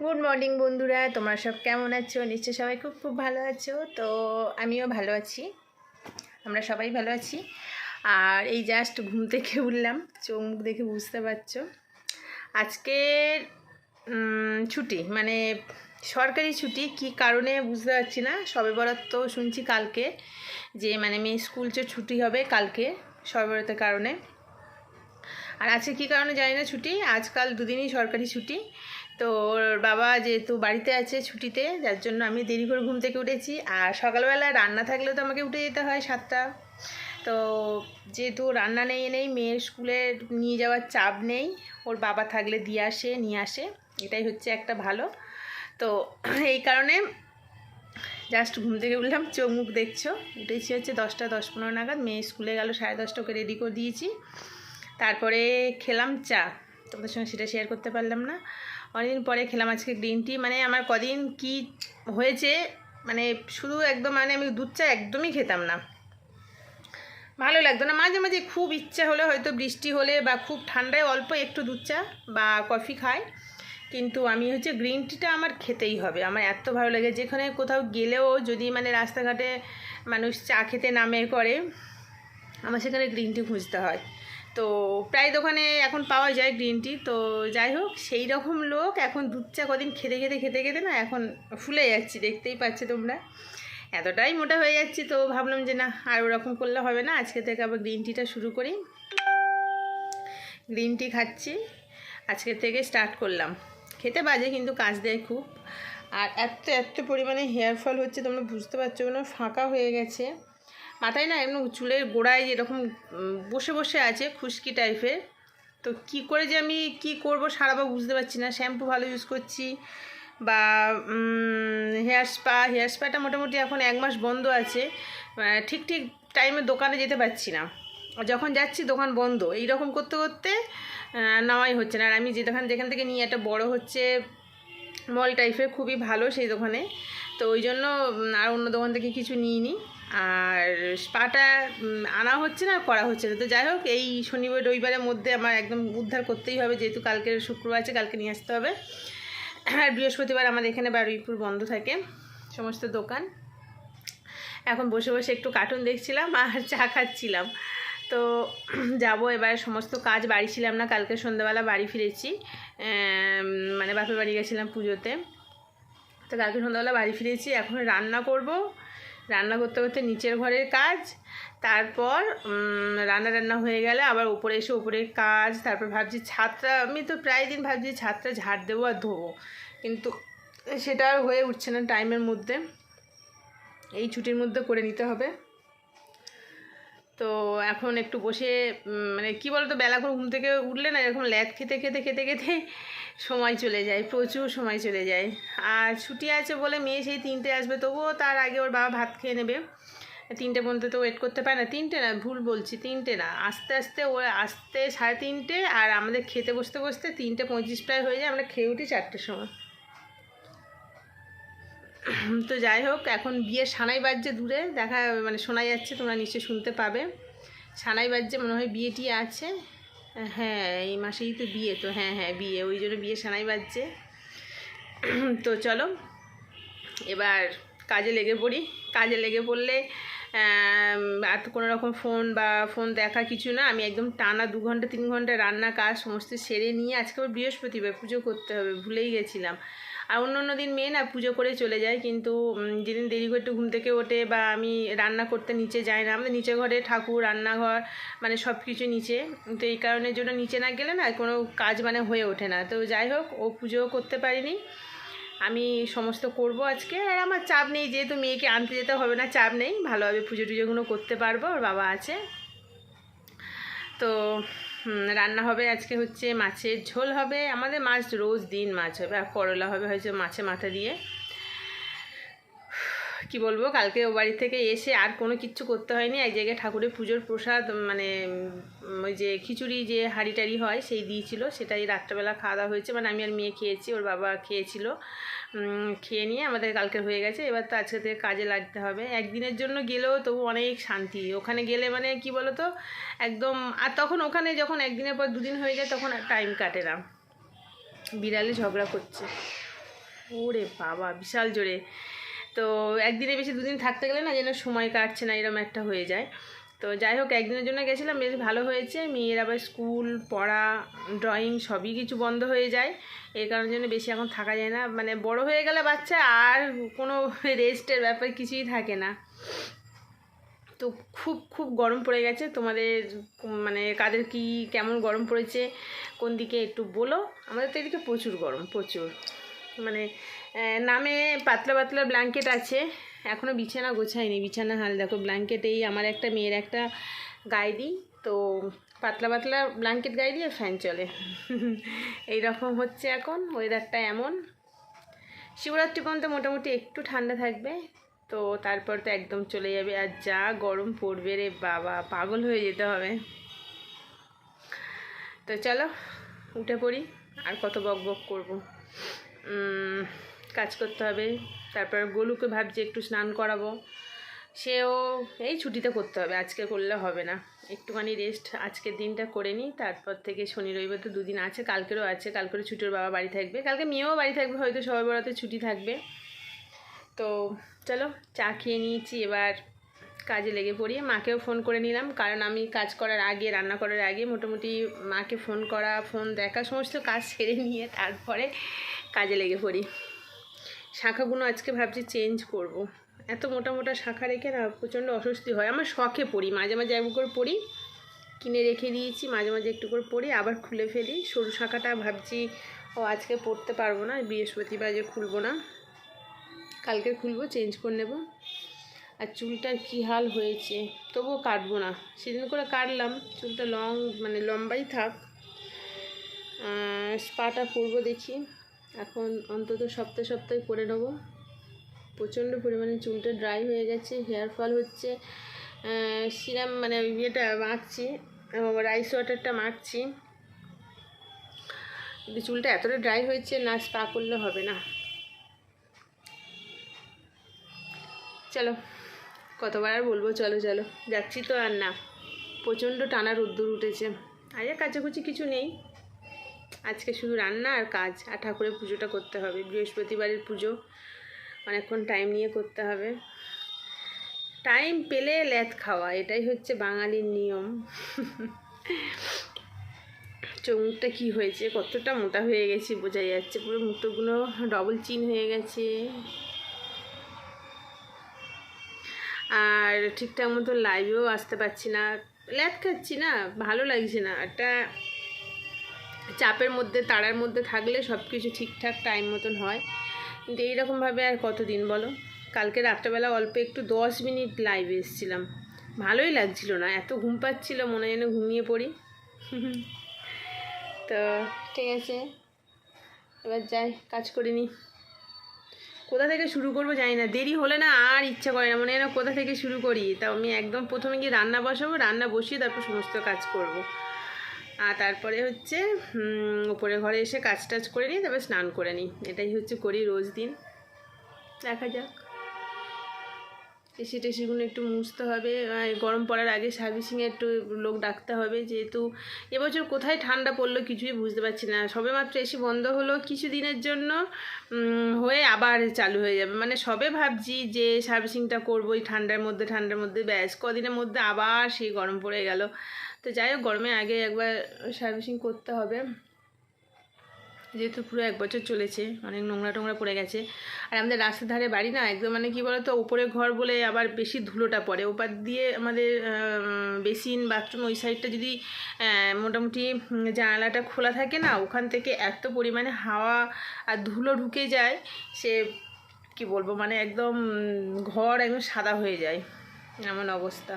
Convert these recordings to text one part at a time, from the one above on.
Good morning বন্ধুরা। তোমরা সব কেমন আছো? নিশ্চয় সবাই খুব খুব ভালো আছো। তো আমিও ভালো আছি। আমরা সবাই ভালো আছি। আর এই জাস্ট ঘুম থেকে উঠলাম। চোখ দেখে বুঝতে পারছ। আজকে ছুটি মানে সরকারি ছুটি, কি কারণে বুঝতে পারছি না। সবে বরাত তো শুনছি কালকে যে মানে মেয়ে স্কুল ছুটি হবে কালকে, সবে বরাতের কারণে। আর আজকে কী কারণে জানি না ছুটি। আজকাল দুদিনই সরকারি ছুটি। তো ওর বাবা যেহেতু বাড়িতে আছে ছুটিতে, যার জন্য আমি দেরি করে ঘুম থেকে উঠেছি। আর সকালবেলা রান্না থাকলেও তো আমাকে উঠে যেতে হয় সাতটা। তো যেহেতু রান্না নেই নেই, মেয়ের স্কুলে নিয়ে যাওয়ার চাপ নেই, ওর বাবা থাকলে দিয়ে আসে, নিয়ে আসে। এটাই হচ্ছে একটা ভালো। তো এই কারণে জাস্ট ঘুম থেকে উঠলাম, চোখ মুখ দেখছ। উঠেছি হচ্ছে দশটা, দশ পনেরো নাগাদ। মেয়ে স্কুলে গেল, সাড়ে দশটা ওকে রেডি করে দিয়েছি। তারপরে খেলাম চা। তোমাদের সঙ্গে সেটা শেয়ার করতে পারলাম না। অনেকদিন পরে খেলাম আজকে গ্রিন টি মানে আমার কদিন কি হয়েছে মানে শুধু একদম মানে আমি দুধ চা একদমই খেতাম না। ভালো লাগতো না। মাঝে মাঝে খুব ইচ্ছা হলে হয়তো বৃষ্টি হলে বা খুব ঠান্ডায় অল্প একটু দুধ চা বা কফি খাই। কিন্তু আমি হচ্ছে গ্রিন টিটা আমার খেতেই হবে। আমার এত ভালো লাগে। যেখানে কোথাও গেলেও যদি মানে রাস্তাঘাটে মানুষ চা খেতে নামে করে, আমার সেখানে গ্রিন টি খুঁজতে হয়। তো প্রায় দোকানে এখন পাওয়া যায় গ্রিন টি তো যাই হোক, সেই রকম লোক এখন দুধ চা কদিন খেতে খেতে খেতে খেতে না এখন ফুলে যাচ্ছি, দেখতেই পাচ্ছে তোমরা। এতটাই মোটা হয়ে যাচ্ছি তো ভাবলাম যে না, আর ওরকম করলে হবে না, আজকে থেকে আবার গ্রিন টিটা শুরু করি। গ্রিন টি খাচ্ছি, আজকে থেকে স্টার্ট করলাম। খেতে বাজে কিন্তু কাজ দেয় খুব। আর এত এত পরিমাণে হেয়ার ফল হচ্ছে তোমরা বুঝতে পারছ না, ফাঁকা হয়ে গেছে। মাথায় না এমন চুলের গোড়ায় যেরকম বসে বসে আছে খুশকি টাইপের। তো কি করে যে আমি কি করব সারাবা বুঝতে পারছি না। শ্যাম্পু ভালো ইউজ করছি বা হেয়ার স্পা হেয়ার স্পাটা মোটামুটি এখন এক মাস বন্ধ আছে। ঠিক ঠিক টাইমে দোকানে যেতে পারছি না। যখন যাচ্ছি দোকান বন্ধ। এই রকম করতে করতে নেওয়াই হচ্ছে না। আর আমি যে দোকান, যেখান থেকে নিয়ে একটা বড় হচ্ছে মল টাইপের খুবই ভালো সেই দোকানে। তো ওই জন্য আর অন্য দোকান থেকে কিছু নিই নিইনি। আর স্পাটা আনা হচ্ছে না করা হচ্ছে না। তো যাই হোক, এই শনিবার, রবিবারের মধ্যে আমার একদম উদ্ধার করতেই হবে, যেহেতু কালকের শুক্রবার আছে, কালকে নিয়ে আসতে হবে। আর বৃহস্পতিবার আমাদের এখানে বারুইপুর বন্ধ থাকে, সমস্ত দোকান। এখন বসে বসে একটু কার্টুন দেখছিলাম আর চা খাচ্ছিলাম। তো যাব এবার, সমস্ত কাজ বাড়ি ছিলাম না, কালকে সন্ধ্যাবেলা বাড়ি ফিরেছি। মানে বাপের বাড়ি গেছিলাম পুজোতে। তো কালকে সন্ধ্যাবেলা বাড়ি ফিরেছি, এখন রান্না করব। রান্না করতে করতে নিচের ঘরের কাজ, তারপর রান্না রান্না হয়ে গেলে আবার উপরে এসে উপরের কাজ, তারপর ভাবছি ছাদটা, আমি তো প্রায় দিন ভাবছি ছাদটা ঝাড় দেবো আর ধোবো। কিন্তু সেটা আর হয়ে উঠছে না টাইমের মধ্যে। এই ছুটির মধ্যে করে নিতে হবে। তো এখন একটু বসে মানে কি বলতো, বেলা করে ঘুম থেকে উঠলে না এরকম ল্যাদ খেতে খেতে খেতে খেতে সময় চলে যায়, প্রচুর সময় চলে যায়। আর ছুটি আছে বলে মেয়ে সেই তিনটে আসবে, তবুও তার আগে ওর বাবা ভাত খেয়ে নেবে। তিনটে পর্যন্ত তো ওয়েট করতে পারে না। তিনটে না, ভুল বলছি, তিনটে না। আস্তে আস্তে ও আসতে সাড়ে তিনটে আর আমাদের খেতে বসতে বসতে তিনটে পঁয়ত্রিশ প্রায় হয়ে যায়। আমরা খেয়ে উঠি চারটের সময়। তো যাই হোক, এখন বিয়ে সানাই বাজছে দূরে। দেখা মানে শোনা যাচ্ছে, তোমরা নিশ্চয়ই শুনতে পাবে। সানাই বাজছে, মনে হয় বিয়েটি আছে। হ্যাঁ এই মাসেই তো বিয়ে, তো হ্যাঁ হ্যাঁ বিয়ে। ওই জন্য বিয়ে সানাই বাজছে। তো চলো, এবার কাজে লেগে পড়ি। কাজে লেগে পড়লে আর কোনো রকম ফোন বা ফোন দেখা কিছু না। আমি একদম টানা দু ঘণ্টা, তিন ঘণ্টা রান্না কাজ সমস্ত সেরে নিয়ে, আজকে আবার বৃহস্পতিবার পুজো করতে হবে, ভুলেই গেছিলাম। আর অন্য অন্য দিন মেয়ে না পুজো করে চলে যায়, কিন্তু যেদিন দেরি করে একটু ঘুম থেকে ওঠে বা আমি রান্না করতে নিচে যাই না, আমাদের নিচে ঘরে ঠাকুর, রান্নাঘর মানে সব কিছু নিচে। তো এই কারণের জন্য নিচে না গেলে না কোনো কাজ মানে হয়ে ওঠে না। তো যাই হোক, ও পুজোও করতে পারিনি। আমি সমস্ত করব আজকে। আর আমার চাপ নেই, যেহেতু মেয়েকে আনতে যেতে হবে না, চাপ নেই। ভালোভাবে পুজো টুজোগুলো করতে পারব, ওর বাবা আছে। তো রান্না হবে আজকে হচ্ছে মাছের ঝোল হবে। আমাদের মাছ রোজ দিন মাছ হবে, আর করলা হবে হয়তো মাছে মাথা দিয়ে। কি বলব, কালকে ও বাড়ি থেকে এসে আর কোনো কিচ্ছু করতে হয়নি। এক জায়গায় ঠাকুরের পুজোর প্রসাদ মানে ওই যে খিচুড়ি যে হাঁড়ি টাড়ি হয়, সেই দিয়েছিল। সেটাই রাত্রেবেলা খাওয়া দাওয়া হয়েছে। মানে আমি আর মেয়ে খেয়েছি, ওর বাবা খেয়েছিল। খেয়ে নিয়ে আমাদের কালকে হয়ে গেছে। এবার তো আজকে থেকে কাজে লাগতে হবে। একদিনের জন্য গেলেও তবু অনেক শান্তি। ওখানে গেলে মানে কি বলো তো একদম, আর তখন ওখানে যখন একদিনের পর দুদিন হয়ে যায়, তখন টাইম কাটে না। বিড়ালে ঝগড়া করছে। ওরে বাবা, বিশাল জোরে। তো একদিনে বেশি দুদিন থাকতে গেলে না যেন সময় কাটছে না এরকম একটা হয়ে যায়। তো যাই হোক, একদিনের জন্য গেছিলাম, বেশ ভালো হয়েছে। মেয়ের আবার স্কুল, পড়া, ড্রয়িং সবই কিছু বন্ধ হয়ে যায়। এই কারণের জন্য বেশি এখন থাকা যায় না। মানে বড় হয়ে গেলে বাচ্চা আর কোনো রেস্টের ব্যাপার কিছুই থাকে না। তো খুব খুব গরম পড়ে গেছে। তোমাদের মানে কাদের কি, কেমন গরম পড়েছে, কোন দিকে একটু বলো। আমাদের তো এদিকে প্রচুর গরম, প্রচুর। মানে নামে পাতলা পাতলা ব্ল্যাঙ্কেট আছে। এখনও বিছানা গোছায়নি বিছানা হাল। দেখো ব্ল্যাঙ্কেটেই আমার একটা মেয়ের একটা গায়ে দিই তো পাতলা পাতলা ব্ল্যাঙ্কেট গায়ে দিয়ে ফ্যান চলে। এই রকম হচ্ছে এখন ওয়েদারটা এমন। শিবরাত্রি পর্যন্ত মোটামুটি একটু ঠান্ডা থাকবে। তো তারপর তো একদম চলে যাবে। আর যা গরম পড়বে রে বাবা, পাগল হয়ে যেতে হবে। তো চলো, উঠে পড়ি। আর কত বক বক করব। কাজ করতে হবে। তারপর গোলুকে ভাবছি একটু স্নান করাবো। সেও এই ছুটিতে করতে হবে, আজকে করলে হবে না। একটুখানি রেস্ট আজকের দিনটা করে নিই, তারপর থেকে শনি, রবিবার তো দুদিন আছে, কালকেরও আছে, কালকেরও ছুটির বাবা বাড়ি থাকবে। কালকে মেয়েও বাড়ি থাকবে, হয়তো সবাই বড়াতে ছুটি থাকবে। তো চলো, চা খেয়ে নিয়েছি, এবার কাজে লেগে পড়ি। মাকেও ফোন করে নিলাম, কারণ আমি কাজ করার আগে, রান্না করার আগে মোটামুটি মাকে ফোন করা ফোন দেখা, সমস্ত কাজ সেরে নিয়ে তারপরে কাজে লেগে পড়ি। শাখাগুলো আজকে ভাবছি চেঞ্জ করব। এত মোটা মোটা শাখা রেখে না প্রচণ্ড অস্বস্তি হয়। আমার শখে পড়ি, মাঝে মাঝে একটু করে পড়ি। কিনে রেখে দিয়েছি, মাঝে মাঝে একটু করে পড়ি, আবার খুলে ফেলি। সরু শাখাটা ভাবছি, ও আজকে পড়তে পারব না, বৃহস্পতিবার যে খুলবো না, কালকে খুলবো চেঞ্জ করে নেব। আর চুলটার কী হাল হয়েছে, তবুও কাটবো না। সেদিন করে কাটলাম, চুলটা লং মানে লম্বাই থাক। স্পাটা করব দেখি। এখন অন্তত সপ্তাহে সপ্তাহে করে নেব। প্রচণ্ড পরিমাণে চুলটা ড্রাই হয়ে গেছে হেয়ার ফল হচ্ছে সিরাম মানে ইয়েটা মাখছি রাইস ওয়াটারটা মাখছি। চুলটা এতটা ড্রাই হয়েছে, না স্পা করলে হবে না। চলো, কতবার আর বলব, চলো চলো, যাচ্ছি তো আর না। প্রচণ্ড টানা রোদ্দুর উঠেছে। আরে কাচাকুচি কিছু নেই। আজকে শুধু রান্না আর কাজ, আর ঠাকুরের পুজোটা করতে হবে। বৃহস্পতিবারের পুজো, অনেকক্ষণ টাইম নিয়ে করতে হবে। টাইম পেলে ল্যাথ খাওয়া, এটাই হচ্ছে বাঙালির নিয়ম। চোখ মুখটা কী হয়েছে? কতটা মোটা হয়ে গেছে বোঝা যাচ্ছে। পুরো মুখটুকগুলো ডবল চিন হয়ে গেছে। আর ঠিকঠাক মতো লাইভেও আসতে পারছি না। ল্যাথ খাচ্ছি না, ভালো লাগছে না। একটা চাপের মধ্যে তাড়ার মধ্যে থাকলে সব কিছু ঠিকঠাক টাইম মতন হয়। কিন্তু এইরকমভাবে আর কতদিন বলো? কালকে রাত্রেবেলা অল্প একটু দশ মিনিট লাইভে এসেছিলাম। ভালোই লাগছিল না, এত ঘুম পাচ্ছিল, মনে যেন ঘুমিয়ে পড়ি। তো ঠিক আছে, এবার যাই, কাজ করে কোথা থেকে শুরু করব জানি না, দেরি হলে না আর ইচ্ছা করে না, মনে হয় কোথা থেকে শুরু করি। তা আমি একদম প্রথমে গিয়ে রান্না বসাবো, রান্না বসিয়ে তারপর সমস্ত কাজ করব। আর তারপরে হচ্ছে উপরে ঘরে এসে কাজ টাজ করে নিই তারপরে স্নান করে নিই। এটাই হচ্ছে করি রোজ দিন। দেখা যাক। এসি টেসিগুলো একটু মুছতে হবে। গরম পড়ার আগে সার্ভিসিংয়ে একটু লোক ডাকতে হবে যেহেতু এবছর কোথায় ঠান্ডা পড়ল কিছুই বুঝতে পারছি না। সবে মাত্র এসি বন্ধ হলো কিছু দিনের জন্য হয়ে আবার চালু হয়ে যাবে। মানে সবে ভাবছি যে সার্ভিসিংটা করব এই ঠান্ডার মধ্যে ঠান্ডার মধ্যে, ব্যাস। কদিনের মধ্যে আবার সেই গরম পড়ে গেল। তো যাই হোক গরমে আগে একবার সার্ভিসিং করতে হবে। যেহেতু পুরো এক বছর চলেছে, অনেক নোংরা টোংরা পড়ে গেছে। আর আমাদের রাস্তার ধারে বাড়ি না, একদম মানে কি বলতো, উপরে ঘর বলে আবার বেশি ধুলোটা পড়ে। ওপার দিয়ে আমাদের বেসিন, বাথরুম ওই সাইডটা যদি মোটামুটি জানালাটা খোলা থাকে না, ওখান থেকে এত পরিমাণে হাওয়া আর ধুলো ঢুকে যায়, সে কি বলব মানে একদম ঘর একদম সাদা হয়ে যায়। এমন অবস্থা।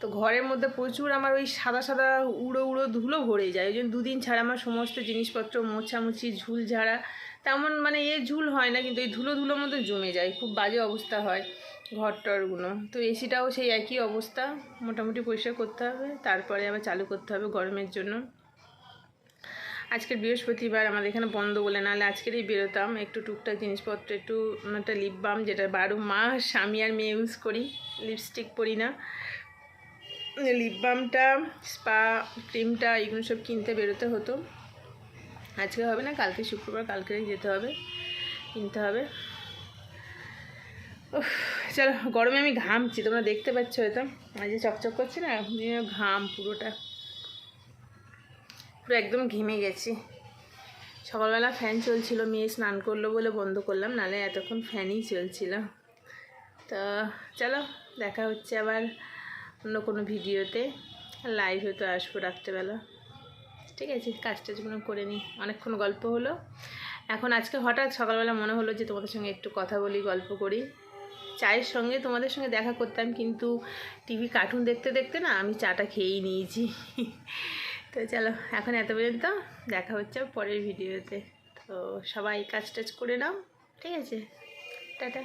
তো ঘরের মধ্যে প্রচুর আমার ওই সাদা সাদা উড়ো উড়ো ধুলো ভরে যায়। ওই জন্য দুদিন ছাড়া আমার সমস্ত জিনিসপত্র মোছামুছি ঝুল ঝাড়া তেমন মানে এ ঝুল হয় না, কিন্তু এই ধুলো ধুলোর মধ্যে জমে যায়। খুব বাজে অবস্থা হয় ঘর টরগুলো তো এসিটাও সেই একই অবস্থা। মোটামুটি পরিষ্কার করতে হবে, তারপরে আবার চালু করতে হবে গরমের জন্য। আজকের বৃহস্পতিবার, আমাদের এখানে বন্ধ বলে নাহলে আজকেরই বেরোতাম। একটু টুকটাক জিনিসপত্র, একটু একটা লিপ বাম যেটা বারো মাস আমি আর মেয়ে ইউজ করি। লিপস্টিক পরি না। লিপ বামটা স্পা ক্রিমটা এগুলো সব কিনতে বেরোতে হতো। আজকে হবে না, কালকে শুক্রবার কালকে যেতে হবে, কিনতে হবে। চলো, গরমে আমি ঘামছি, তোমরা দেখতে পাচ্ছ হয়তো। এই যে চকচক করছে না ঘাম পুরোটা। পুরো একদম ঘেমে গেছি। সকালবেলা ফ্যান চলছিল, মেয়ে স্নান করল বলে বন্ধ করলাম নাহলে এতক্ষণ ফ্যানই চলছিল। তো, চলো, দেখা হচ্ছে আবার। অন্য কোনো ভিডিওতে লাইভ হয়তো আসব রাত্রেবেলা। ঠিক আছে, কাজটা যেমন করে নিই। অনেকক্ষণ গল্প হলো। এখন আজকে হঠাৎ সকালবেলা মনে হলো যে তোমাদের সঙ্গে একটু কথা বলি, গল্প করি। চায়ের সঙ্গে তোমাদের সঙ্গে দেখা করতাম, কিন্তু টিভি কার্টুন দেখতে দেখতে না আমি চাটা খেয়েই নিয়েছি। তো চলো, এখন এত পর্যন্ত দেখা হচ্ছে পরের ভিডিওতে। তো সবাই কাজ টাজ করে নাও। ঠিক আছে, টাটা।